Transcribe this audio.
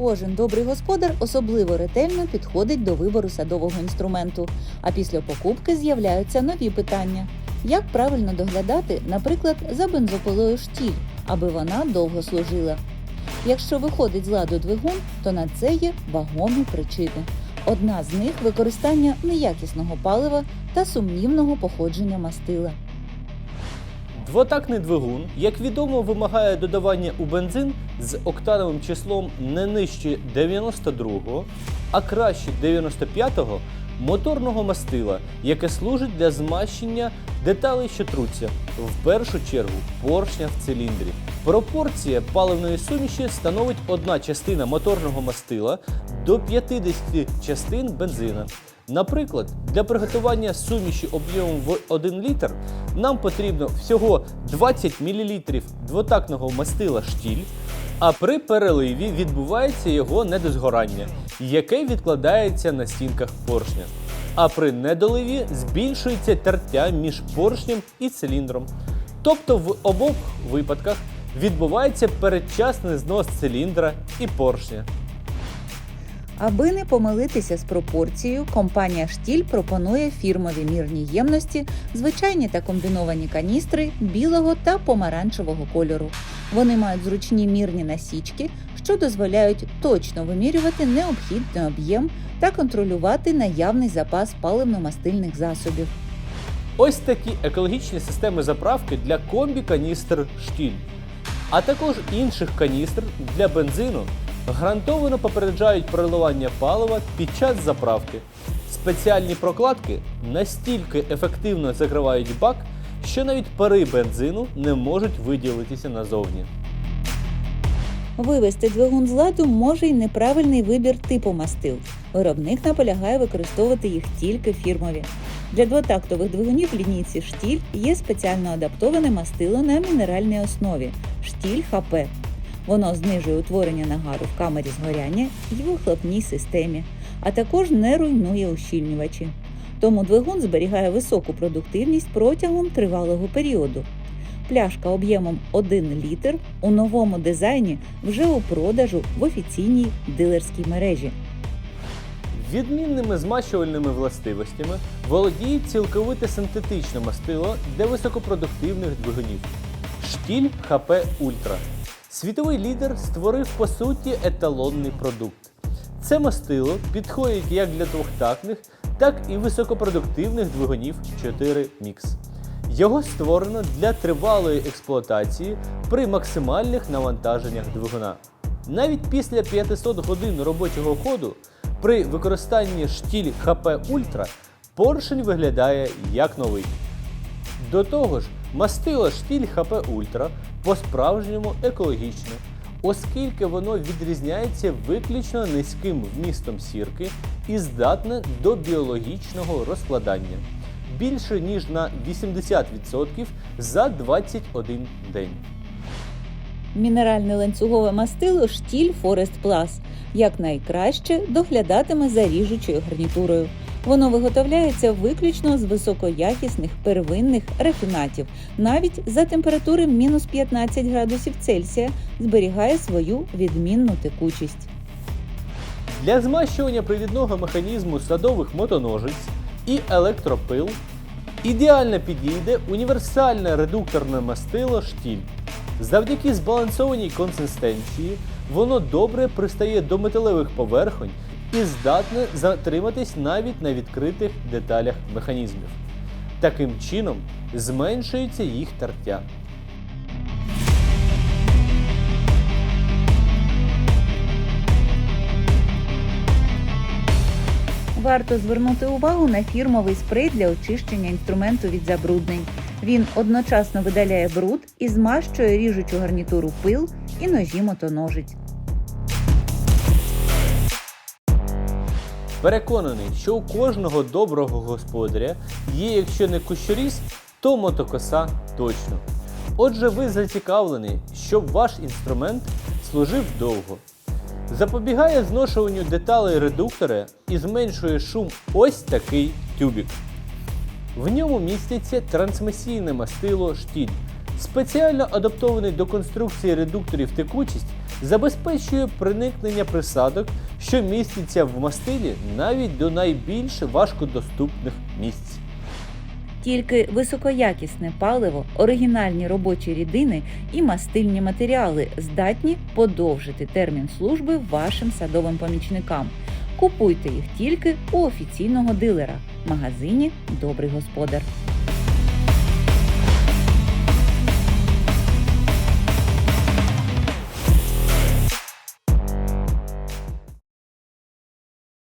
Кожен добрий господар особливо ретельно підходить до вибору садового інструменту, а після покупки з'являються нові питання. Як правильно доглядати, наприклад, за бензопилою штіль, аби вона довго служила? Якщо виходить з ладу двигун, то на це є вагомі причини. Одна з них використання неякісного палива та сумнівного походження мастила. Двотактний двигун, як відомо, вимагає додавання у бензин з октановим числом не нижче 92-го, а краще 95-го моторного мастила, яке служить для змащення деталей, що труться, в першу чергу поршня в циліндрі. Пропорція паливної суміші становить одна частина моторного мастила до 50 частин бензина. Наприклад, для приготування суміші об'ємом в 1 літр нам потрібно всього 20 мл двотактного мастила штіль, а при переливі відбувається його недозгорання, яке відкладається на стінках поршня. А при недоливі збільшується тертя між поршнем і циліндром. Тобто в обох випадках відбувається передчасний знос циліндра і поршня. Аби не помилитися з пропорцією, компанія Штіль пропонує фірмові мірні ємності, звичайні та комбіновані каністри білого та помаранчевого кольору. Вони мають зручні мірні насічки, що дозволяють точно вимірювати необхідний об'єм та контролювати наявний запас паливно-мастильних засобів. Ось такі екологічні системи заправки для комбі каністр штіль, а також інших каністр для бензину гарантовано попереджають проливання палива під час заправки. Спеціальні прокладки настільки ефективно закривають бак, що навіть пари бензину не можуть виділитися назовні. Вивести двигун з ладу може й неправильний вибір типу мастил. Виробник наполягає використовувати їх тільки фірмові. Для двотактових двигунів лінійці штіль є спеціально адаптоване мастило на мінеральній основі штіль ХП. Воно знижує утворення нагару в камері згоряння і в вихлопній системі, а також не руйнує ущільнювачі. Тому двигун зберігає високу продуктивність протягом тривалого періоду. Пляшка об'ємом 1 літр у новому дизайні вже у продажу в офіційній дилерській мережі. Відмінними змащувальними властивостями володіє цілковите синтетичне мастило для високопродуктивних двигунів штіль ХП Ультра. Світовий лідер створив по суті еталонний продукт. Це мастило підходить як для двохтактних, так і високопродуктивних двигунів 4 Mix. Його створено для тривалої експлуатації при максимальних навантаженнях двигуна. Навіть після 500 годин робочого ходу при використанні штіль ХП Ультра поршень виглядає як новий. До того ж, мастило штіль ХП Ультра по-справжньому екологічне, оскільки воно відрізняється виключно низьким вмістом сірки і здатне до біологічного розкладання більше ніж на 80% за 21 день. Мінеральне ланцюгове мастило штіль Forest Plus якнайкраще доглядатиме за ріжучою гарнітурою. Воно виготовляється виключно з високоякісних первинних рафінатів, навіть за температури мінус 15 градусів Цельсія зберігає свою відмінну текучість. Для змащування привідного механізму садових мотоножиць і електропил ідеально підійде універсальне редукторне мастило штіль. Завдяки збалансованій консистенції воно добре пристає до металевих поверхонь і здатне затриматись навіть на відкритих деталях механізмів. Таким чином зменшується їх тертя. Варто звернути увагу на фірмовий спрей для очищення інструменту від забруднень. Він одночасно видаляє бруд і змащує ріжучу гарнітуру пил і ножі мотоножиць. Переконаний, що у кожного доброго господаря є, якщо не кущоріз, то мотокоса точно. Отже, ви зацікавлений, щоб ваш інструмент служив довго. Запобігає зношуванню деталей редуктора і зменшує шум ось такий тюбік. В ньому міститься трансмісійне мастило штіль Спеціально адаптований до конструкції редукторів текучість забезпечує проникнення присадок, що містяться в мастилі навіть до найбільш важкодоступних місць. Тільки високоякісне паливо, оригінальні робочі рідини і мастильні матеріали здатні подовжити термін служби вашим садовим помічникам. Купуйте їх тільки у офіційного дилера в магазині Добрий господар.